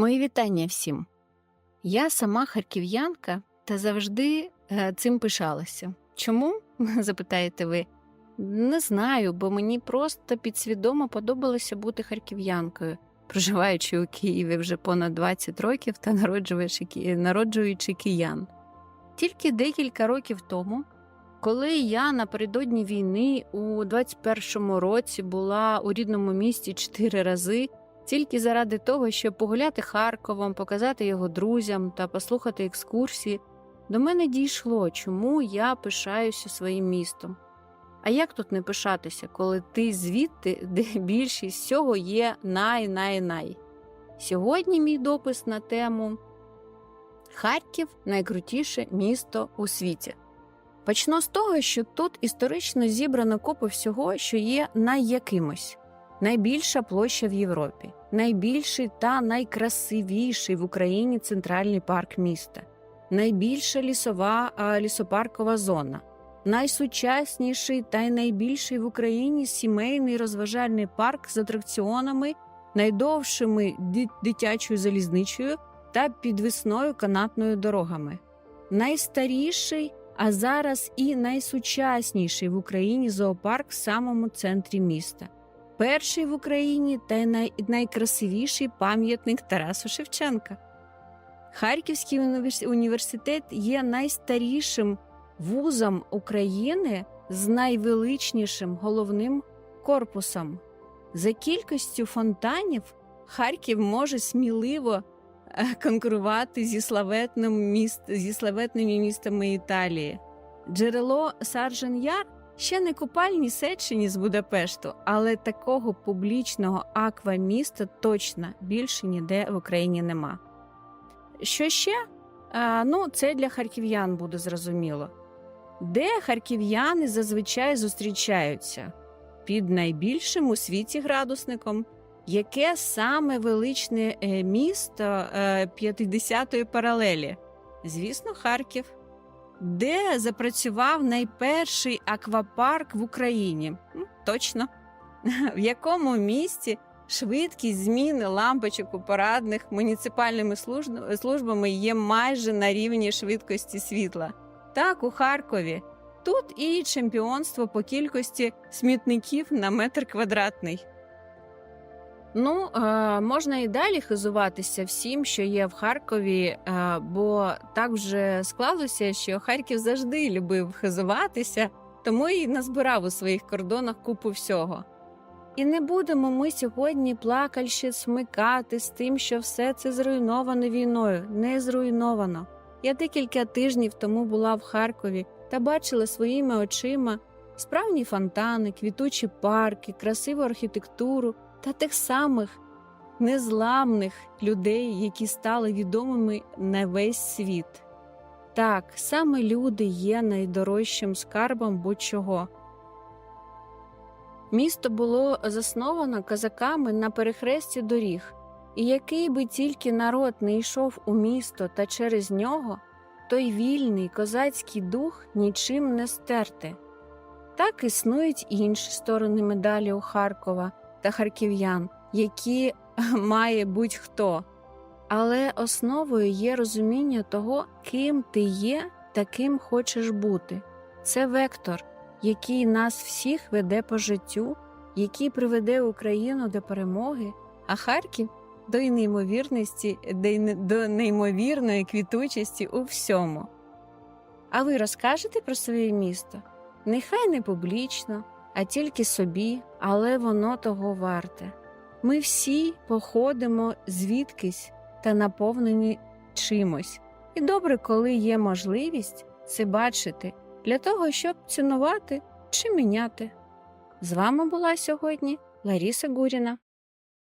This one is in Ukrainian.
Мої вітання всім. Я сама харків'янка та завжди е, цим пишалася. Чому? запитаєте ви. Не знаю, бо мені просто підсвідомо подобалося бути харків'янкою, проживаючи у Києві вже понад 20 років та народжуючи, киян. Тільки декілька років тому, коли я напередодні війни у 21-му році була у рідному місті чотири рази, тільки заради того, щоб погуляти Харковом, показати його друзям та послухати екскурсії, до мене дійшло, чому я пишаюся своїм містом. А як тут не пишатися, коли ти звідти, де більшість всього є най-най-най? Сьогодні мій допис на тему Харків найкрутіше місто у світі. Почну з того, що тут історично зібрано купи всього, що є найякимось. Найбільша площа в Європі, найбільший та найкрасивіший в Україні центральний парк міста, найбільша лісова лісопаркова зона, найсучасніший та й найбільший в Україні сімейний розважальний парк з атракціонами, найдовшими дитячою залізничою та підвісною канатною дорогами, найстаріший, а зараз і найсучасніший в Україні зоопарк в самому центрі міста перший в Україні та най- найкрасивіший пам'ятник Тарасу Шевченка. Харківський університет є найстарішим вузом України з найвеличнішим головним корпусом. За кількістю фонтанів Харків може сміливо е, конкурувати зі славетним міст, зі славетними містами Італії. Джерело Саржен Яр Ще не купальні сечені з Будапешту, але такого публічного акваміста точно більше ніде в Україні нема. Що ще? А, ну, це для харків'ян буде зрозуміло. Де харків'яни зазвичай зустрічаються? Під найбільшим у світі градусником. Яке саме величне е, місто е, 50-ї паралелі? Звісно, Харків де запрацював найперший аквапарк в Україні? Точно. В якому місті швидкість зміни лампочок у парадних муніципальними службами є майже на рівні швидкості світла? Так, у Харкові. Тут і чемпіонство по кількості смітників на метр квадратний. Ну, е, можна і далі хизуватися всім, що є в Харкові, е, бо так вже склалося, що Харків завжди любив хизуватися, тому і назбирав у своїх кордонах купу всього. І не будемо ми сьогодні плакальще смикати з тим, що все це зруйновано війною. Не зруйновано. Я декілька тижнів тому була в Харкові та бачила своїми очима справні фонтани, квітучі парки, красиву архітектуру та тих самих незламних людей, які стали відомими на весь світ. Так, саме люди є найдорожчим скарбом будь-чого. Місто було засновано козаками на перехресті доріг, і який би тільки народ не йшов у місто та через нього, той вільний козацький дух нічим не стерти. Так існують інші сторони медалі у Харкова та харків'ян, які має будь-хто. Але основою є розуміння того, ким ти є та ким хочеш бути. Це вектор, який нас всіх веде по життю, який приведе Україну до перемоги, а Харків до неймовірності, до неймовірної квітучості у всьому. А ви розкажете про своє місто? Нехай не публічно, а тільки собі, але воно того варте. Ми всі походимо звідкись та наповнені чимось. І добре, коли є можливість це бачити для того, щоб цінувати чи міняти. З вами була сьогодні Ларіса Гуріна.